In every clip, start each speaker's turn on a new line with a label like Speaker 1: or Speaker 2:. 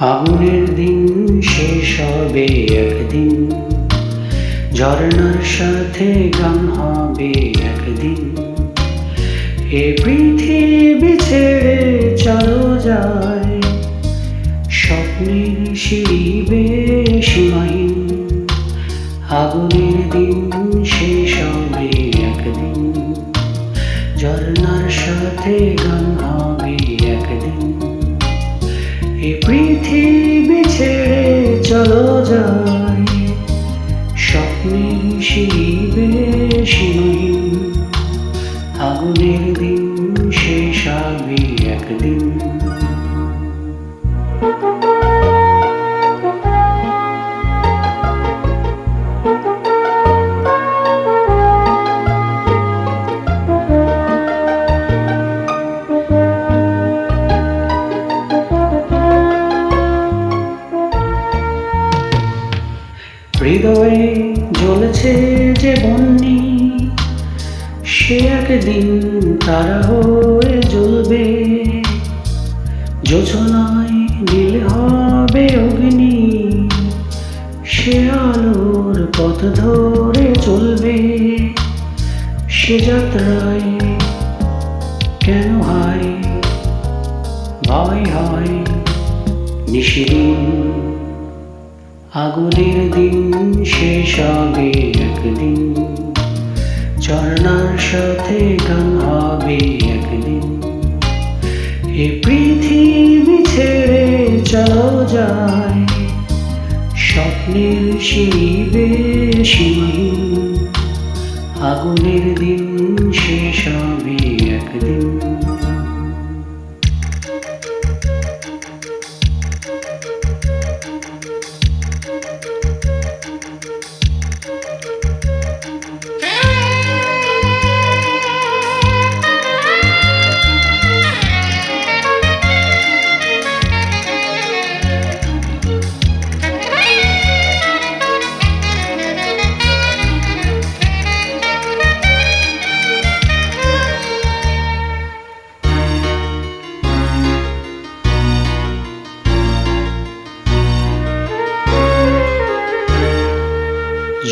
Speaker 1: আগুনের দিন শেষ হবে একদিন। ঝর্ণার সাথে গান হবে একদিন। এ পৃথিবী ছেড়ে চলো যায়। স্বপ্নের সিঁড়ি সীমাহীন আগুনের দিন শেষ হবে একদিন। ঝর্ণার সাথে গান হবে একদিন। চলো যাই স্বপ্নে শিবে সীমাহীন হৃদয়ে জ্বলেছে যে বন্যি, সে একদিন তারা হয়ে জ্বলবে। যোজনায় নীল হবে অগ্নি, সে আলোর পথ ধরে চলবে। সে যাত্রায় আগুনের দিন শেষ হবে একদিন। ঝর্ণার সাথে গান হবে একদিন। এ পৃথিবী ছেড়ে চলো যায়। স্বপ্নের শিবে সীমাহীন আগুনের দিন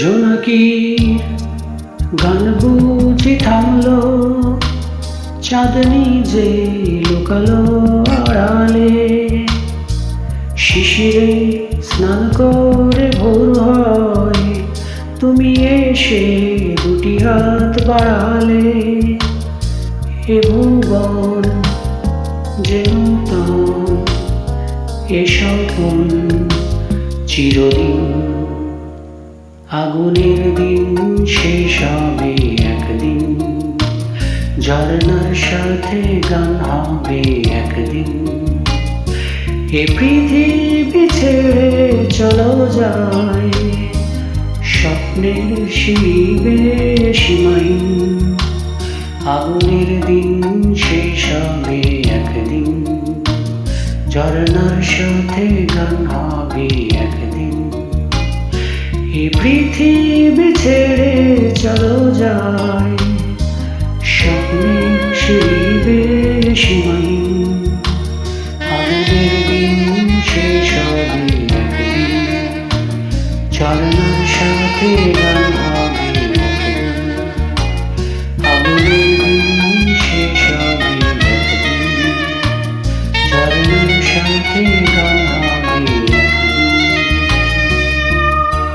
Speaker 1: জোনাকির গান বুঝি থামলো, চাঁদনি যে লুকালো আড়ালে। শিশিরে স্নান করে ভোর হয়, তুমি এসে দুটি হাত বাড়ালে। এ ভুবন যে নূতন এ স্বপন চিরদিন আগুনের দিন শেষ হবে একদিন। ঝর্ণার সাথে গান হবে একদিন। এ পৃথিবী ছেড়ে চলো যায়, স্বপ্নের শিবে সীমাহীন আগুনের দিন শেষ হবে একদিন। ঝর্ণার সাথে গান হবে একদিন। এ পৃথিবী ছেড়ে চলো যায় স্বপ্নে শিবে সীমাহীন সাথে গান